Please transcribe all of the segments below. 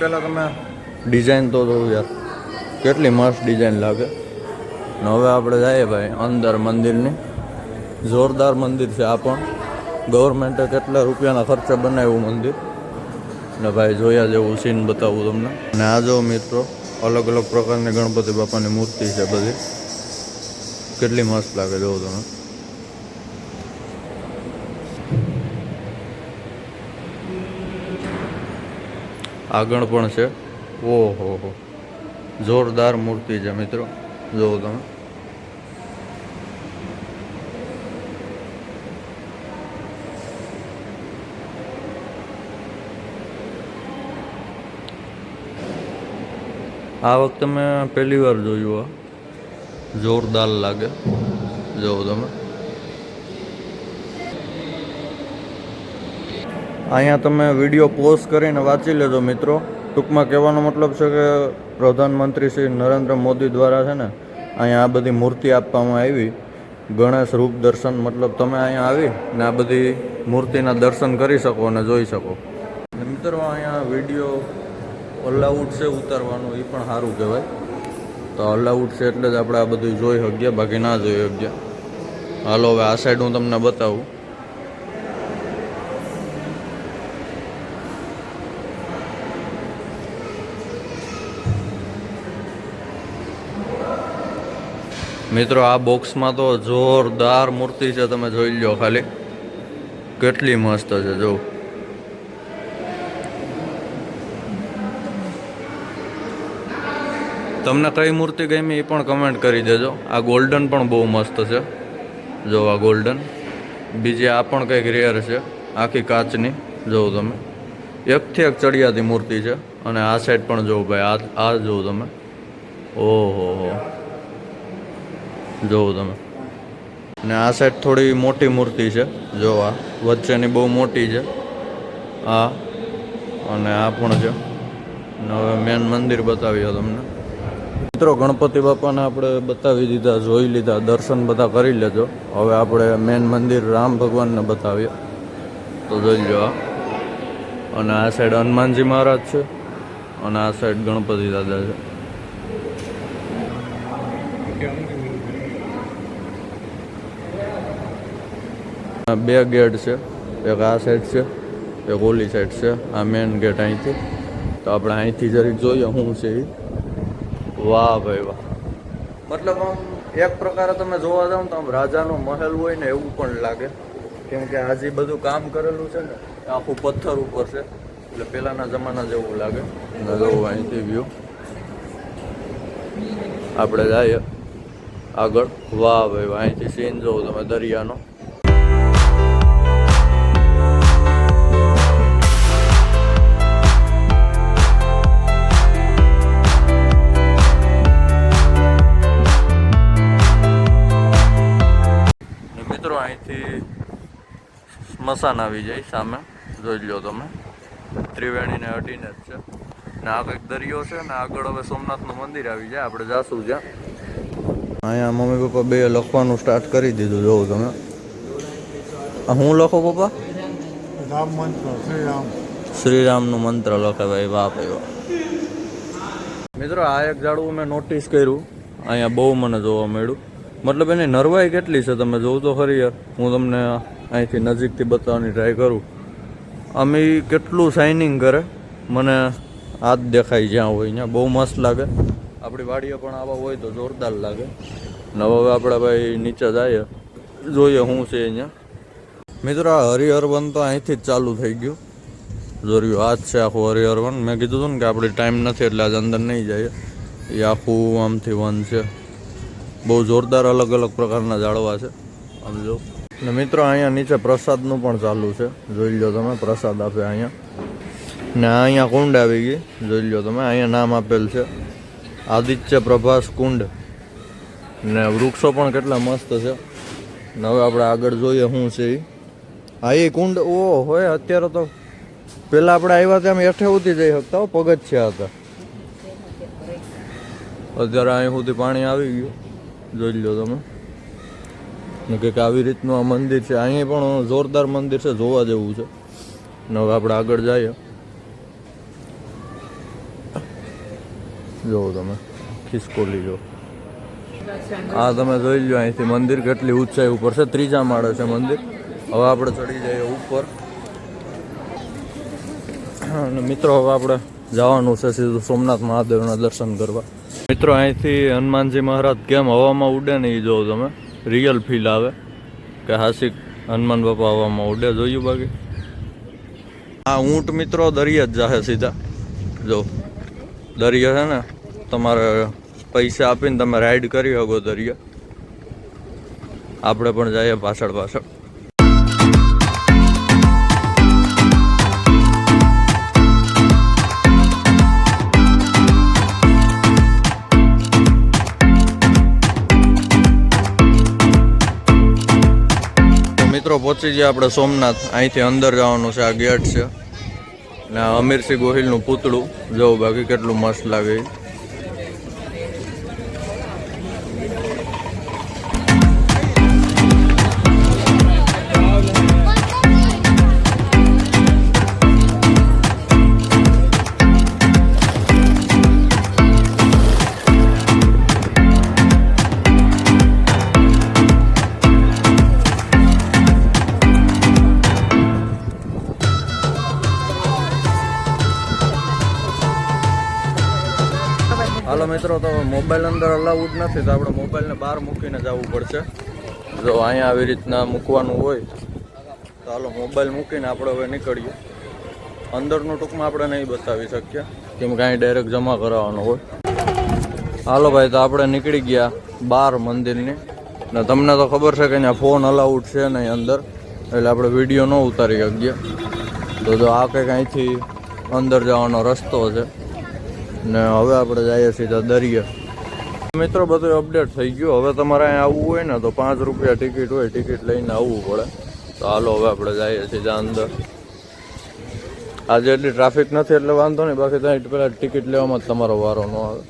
પહેલાં તમે ડિઝાઇન તો જોવું યાર. કેટલી મસ્ત ડિઝાઇન લાગે. ને હવે આપણે જઈએ ભાઈ અંદર મંદિરની. જોરદાર મંદિર છે આ પણ. ગવર્મેન્ટે કેટલા રૂપિયાના ખર્ચે બનાવ્યું મંદિર. ને ભાઈ જોયા જેવું સીન બતાવું તમને. ને આ જો મિત્રો, અલગ અલગ પ્રકારની ગણપતિ બાપાની મૂર્તિ છે બધી. કેટલી મસ્ત લાગે જોવો તમે. આગળ પણ છે. ઓહો હો. જોરદાર મૂર્તિ છે મિત્રો. જુઓ તમે. આ વખતે મેં પહેલી વાર જોયું આ. જોરદાર લાગે. જોવો તમે. અહીંયા તમે વીડિયો પોઝ કરીને વાંચી લેજો મિત્રો. ટૂંકમાં કહેવાનો મતલબ છે કે પ્રધાનમંત્રી શ્રી નરેન્દ્ર મોદી દ્વારા છે ને, અહીંયા આ બધી મૂર્તિ આપવામાં આવી. ગણેશ રૂપ દર્શન મતલબ તમે અહીંયા આવી ને આ બધી મૂર્તિના દર્શન કરી શકો અને જોઈ શકો. મિત્રો, અહીંયા વીડિયો અલાઉડ છે ઉતારવાનું એ પણ સારું કહેવાય. તો અલાઉડ છે એટલે જ આપણે આ બધું જોઈ શકીએ, બાકી ના જોઈ શકીએ. હાલો, હવે આ સાઈડ હું તમને બતાવું. મિત્રો, આ બોક્સમાં તો જોરદાર મૂર્તિ છે, તમે જોઈ લો ખાલી. કેટલી મસ્ત છે, જો. તમને કઈ મૂર્તિ ગમી એ પણ કમેન્ટ કરી દેજો. આ ગોલ્ડન પણ બહુ મસ્ત છે. જો, આ ગોલ્ડન બીજી આ પણ કંઈક રેર છે, આખી કાચની. જોવો તમે. એકથી એક ચડિયાતી મૂર્તિ છે. અને આ સાઈડ પણ જોવો ભાઈ, આ આ જોવો તમે. ઓહો હો જોવો તમે. અને આ સાઈડ થોડી મોટી મૂર્તિ છે જો આ વચ્ચેની બહુ મોટી છે. આ અને આ પણ છે. અને હવે મેન મંદિર બતાવ્યો તમને. મિત્રો, ગણપતિ બાપાને આપણે બતાવી દીધા, જોઈ લીધા, દર્શન બધા કરી લેજો. હવે આપણે મેન મંદિર રામ ભગવાનને બતાવીએ. તો જોઈ લો આ. અને આ સાઈડ હનુમાનજી મહારાજ છે. અને આ સાઈડ ગણપતિ દાદા છે આ બે ગેટ છે, એક આ સાઈડ છે, એક ઓલી સાઈડ છે, આ મેઇન ગેટ અહીંથી. તો આપણે અહીંથી જરીક જોઈએ શું છે એ વાહ ભાઈ વાહ. મતલબ આમ એક પ્રકારે તમે જોવા જાવ તો આમ રાજાનો મહેલ હોય ને એવું પણ લાગે. કેમ કે આજે બધું કામ કરેલું છે ને આખું પથ્થર ઉપર છે. એટલે પહેલાના જમાના જેવું લાગે. જોવું અહીંથી વ્યૂ આપણે જઈએ આગળ. વાહ ભાઈ વાહ, અહીંથી સીન જોવું તમે દરિયાનો. મિત્રો અહીંથી સ્મશાન આવી જાય સામે. જોઈ લો તમે. ત્રિવેણીને અડીને જ છે. ને આ કંઈક દરિયો છે ને આગળ હવે સોમનાથનું મંદિર આવી જાય. આપણે જાશું જ્યાં. અહીંયા મમ્મી પપ્પા બે લખવાનું સ્ટાર્ટ કરી દીધું જોવું તમે. હું લખો પપ્પા? રામ મંત્ર શ્રીરામ. શ્રીરામનું મંત્ર લખે ભાઈ વાહ ભાઈ મિત્રો આ એક ઝાડવું મેં નોટિસ કર્યું. અહીંયા બહુ મને જોવા મળ્યું. મતલબ એની નરવાઈ કેટલી છે? તમે જોવું તો ખરી યાર. હું તમને અહીંથી નજીકથી બતાવવાની ટ્રાય કરું. આમ એ કેટલું શાઇનિંગ કરે? મને હાથ દેખાય જ્યાં હોય ત્યાં. બહુ મસ્ત લાગે. આપણી વાડીઓ પણ આવા હોય તો જોરદાર લાગે. ને હવે આપણે ભાઈ નીચે જઈએ જોઈએ શું છે અહીંયા. મિત્રો, આ હરિહરવન તો અહીંથી જ ચાલુ થઈ ગયું. જોર્યું આ જ છે આખું હરિહર વન મેં કીધું હતું ને કે આપણે ટાઈમ નથી એટલે આજે અંદર નહીં જાય એ આખું આમથી વન છે. બહુ જોરદાર અલગ અલગ પ્રકારના ઝાડવા છે. આમ જો. ને મિત્રો, અહીંયા નીચે પ્રસાદનું પણ ચાલુ છે. જોઈ લો તમે, પ્રસાદ આપે અહીંયા. ને અહીંયા કુંડ આવી ગઈ. જોઈ લો તમે, અહીંયા નામ આપેલ છે. આદિત્ય પ્રભાસ કુંડ. ને વૃક્ષો પણ કેટલા મસ્ત છે. ને હવે આપણે આગળ જોઈએ શું છે એ હા એ કુંડ, ઓ હોય, અત્યારે તો પેલા આપણે આવ્યા ત્યાં હેઠે ઉતી જઈ શકતા પગથિયા હતા. અત્યારે અહીં સુધી પાણી આવી ગયું. જોઈ લો તમે. ને કંઈક આવી રીતનું આ મંદિર છે. અહીંયા પણ જોરદાર મંદિર છે, જોવા જેવું છે. ને હવે આપણે આગળ જઈએ. જોવો તમે. ખિસકોલી જો આ તમે જોઈ લો અહીંથી મંદિર કેટલી ઊંચાઈ ઉપર છે. ત્રીજા માળે છે મંદિર. હવે આપણે ચડી જઈએ ઉપર. અને મિત્રો, હવે આપણે જવાનું છે સીધું સોમનાથ મહાદેવના દર્શન કરવા. મિત્રો, અહીંથી હનુમાનજી મહારાજ કેમ હવામાં ઉડે ને એ જોવો તમે? રિયલ ફીલ આવે કે હાસિક હનુમાન બાપા હવામાં ઉડે, જોયું બાકી? આ ઊંટ મિત્રો દરિયા જ જાહે સીધા. જો, દરિયા છે ને, તમારે પૈસા આપીને તમે રાઈડ કરી શકો દરિયા. આપણે પણ જઈએ પાછળ પાછળ. મિત્રો, પહોંચી ગયા આપણે સોમનાથ. અહીંથી અંદર જવાનું છે, આ ગેટ છે. ને આ અમીરસિંહ ગોહિલનું પૂતળું. જવું બાકી કેટલું મસ્ત લાગે તો મોબાઈલ અંદર અલાઉડ નથી તો આપણે મોબાઈલને બહાર મૂકીને જવું પડશે. જો અહીંયા આવી રીતના મૂકવાનું હોય, તો હાલો મોબાઈલ મૂકીને આપણે હવે નીકળીએ. અંદરનું ટૂંકમાં આપણે નહીં બતાવી શકીએ, કેમ કે અહીં ડાયરેક્ટ જમા કરાવવાનો હોય. હાલો ભાઈ, તો આપણે નીકળી ગયા બહાર મંદિરની. ને તમને તો ખબર છે કે અહીંયા ફોન અલાઉડ છે નહીં અંદર, એટલે આપણે વીડિયો ન ઉતારી શકીએ. તો જો આ કંઈક અહીંથી અંદર જવાનો રસ્તો છે. ને હવે આપણે જઈએ સીધા દરિયા. મિત્રો, બધું અપડેટ થઈ ગયું. હવે તમારે અહીંયા આવવું હોય ને, તો પાંચ રૂપિયા ટિકિટ હોય ટિકિટ લઈને આવવું પડે. તો હાલો, હવે આપણે જઈએ સીધા અંદર. આજે એટલી ટ્રાફિક નથી, એટલે વાંધો નહીં. બાકી ત્યાં પહેલાં ટિકિટ લેવામાં તમારો વારો ન આવે.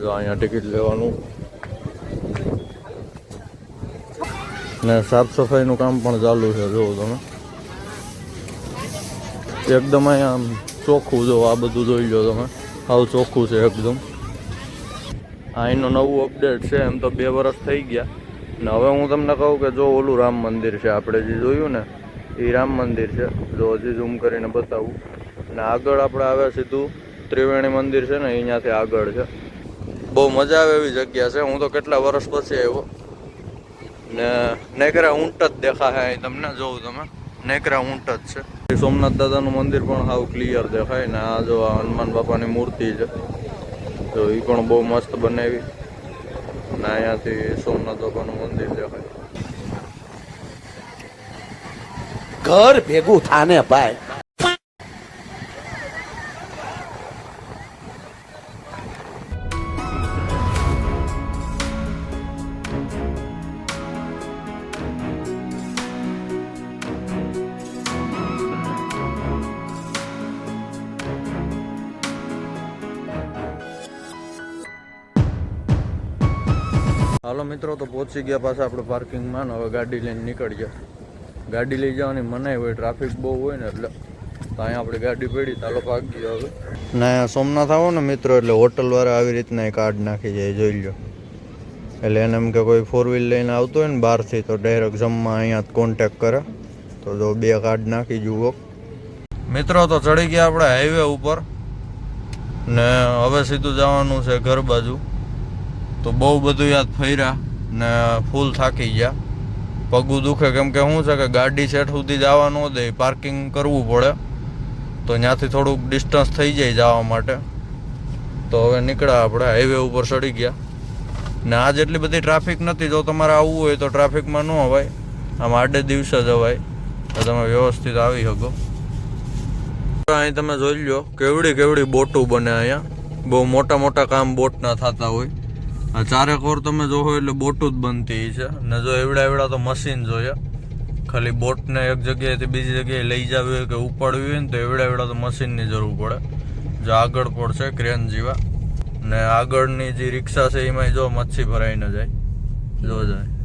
જો અહીંયા ટિકિટ લેવાનું. ને સાફ સફાઈનું કામ પણ ચાલુ છે જોવો તમે. એકદમ અહીંયા ચોખ્ખું જો આ બધું જોઈ લો તમે. હાવ ચોખ્ખું છે એકદમ. આ એનું નવું અપડેટ છે, એમ તો બે વર્ષ થઈ ગયા. ને હવે હું તમને કહું કે જો ઓલું રામ મંદિર છે, આપણે જે જોયું ને, એ રામ મંદિર છે. જો હજી ઝૂમ કરીને બતાવું. ને આગળ આપણે આવે સીધું ત્રિવેણી મંદિર છે ને, અહીંયાથી આગળ છે. બહુ મજા આવે એવી જગ્યા છે. હું તો કેટલા વર્ષ પછી આવ્યો. ને નેકરા ઊંટ જ દેખાય અહીં તમને જોઉં તમે. નેકરા ઊંટ જ છે. સોમનાથ દાદાનું મંદિર પણ સાવ ક્લિયર દેખાય ને આ જો આ હનુમાન બાપાની મૂર્તિ છે તો એ પણ બહુ મસ્ત બનાવી. ને અહીંયાથી સોમનાથ બાપાનું મંદિર દેખાય. ઘર ભેગું થાને ભાઈ. હાલો મિત્રો તો પહોંચી ગયા પાછા આપણે પાર્કિંગમાં ને હવે ગાડી લઈને નીકળી ગયા ગાડી લઈ જવાની મનાઈ હોય ટ્રાફિક બહુ હોય ને એટલે તો અહીંયા આપણે ગાડી પડી. ચાલો ભાગી હવે. ના સોમનાથ આવો ને મિત્રો એટલે હોટલવાળા આવી રીતના કાર્ડ નાખી જાય જોઈ લો એટલે એને એમ કે કોઈ ફોર વ્હીલ લઈને આવતો હોય ને બહારથી તો ડાયરેક્ટ જમવા અહીંયા કોન્ટેક કરે. તો જો બે કાર્ડ નાખી જુઓ. મિત્રો તો ચડી ગયા આપણે હાઈવે ઉપર. ને હવે સીધું જવાનું છે ઘર બાજુ. તો બહુ બધું યાદ ફર્યા ને ફૂલ થાકી ગયા. પગું દુખે કેમ કે શું છે કે ગાડી સેટ સુધી જવા ન દે પાર્કિંગ કરવું પડે. તો ત્યાંથી થોડુંક ડિસ્ટન્સ થઈ જાય જવા માટે. તો હવે નીકળ્યા આપણે હાઈવે ઉપર ચડી ગયા. ને આ જેટલી બધી ટ્રાફિક નથી, જો તમારે આવવું હોય તો ટ્રાફિકમાં ન અવાય. આમ આડે દિવસે જવાય તો તમે વ્યવસ્થિત આવી શકો. અહીં તમે જોઈ લો કેવડી કેવડી બોટું બને અહીંયા. બહુ મોટા મોટા કામ બોટના થતા હોય. આ ઓર તમે જોવો એટલે બોટું જ બનતી છે. ને જો એવડા એવડા તો મશીન જોઈએ ખાલી બોટને એક જગ્યાએથી બીજી જગ્યાએ લઈ જવી હોય કે ઉપાડવી હોય ને તો એવડા એવડા તો મશીનની જરૂર પડે. જો આગળ પડશે ક્રેન જેવા. ને આગળની જે રિક્ષા છે એમાં જો મચ્છી ભરાઈને જાય. જો જાય.